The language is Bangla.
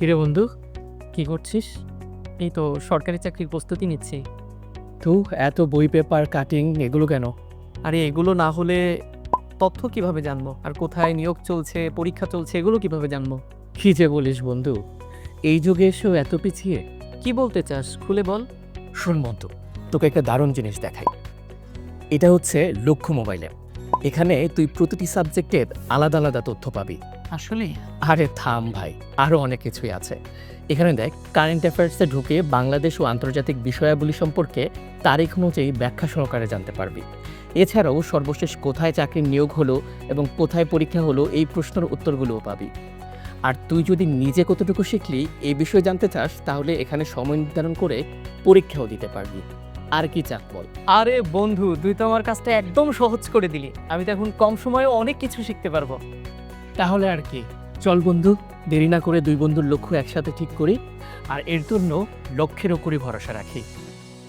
কিরে বন্ধু কি করছিস? এই তো সরকারি চাকরির প্রস্তুতি নিচ্ছি। তো এত বই পেপার কাটিং এগুলো কেন? আরে এগুলো না হলে তথ্য কীভাবে জানব? আর কোথায় নিয়োগ চলছে পরীক্ষা চলছে এগুলো কীভাবে জানব? কি যে বলিস বন্ধু এই যুগে এসেও এত পিছিয়ে। কি বলতে চাস? খুলে বল। শুন বন্ধু তোকে একটা দারুণ জিনিস দেখাই। এটা হচ্ছে লক্ষ্য মোবাইল। অ্যাপ এখানে তুই প্রতিটি সাবজেক্টের আলাদা আলাদা তথ্য পাবি। আসলে? আরে থাম ভাই আরও অনেক কিছুই আছে। এখানে দেখ কারেন্ট অ্যাফেয়ার্সে ঢুকে বাংলাদেশ ও আন্তর্জাতিক বিষয়াবলী সম্পর্কে তারিখ অনুযায়ী ব্যাখ্যা সহকারে জানতে পারবি। এছাড়াও সর্বশেষ কোথায় চাকরির নিয়োগ হলো এবং কোথায় পরীক্ষা হলো এই প্রশ্নের উত্তরগুলোও পাবি। আর তুই যদি নিজে কতটুকু শিখলি এই বিষয়ে জানতে চাস তাহলে এখানে সময় নির্ধারণ করে পরীক্ষাও দিতে পারবি। আর কি চাক বল? আরে বন্ধু তুই তো আমার কাজটা একদম সহজ করে দিলি। আমি তো এখন কম সময়ে অনেক কিছু শিখতে পারব। তাহলে আর কি। চল বন্ধু দেরি না করে দুই বন্ধুর লক্ষ্য একসাথে ঠিক করি আর এর জন্য লক্ষ্যের ওপরই ভরসা রাখি।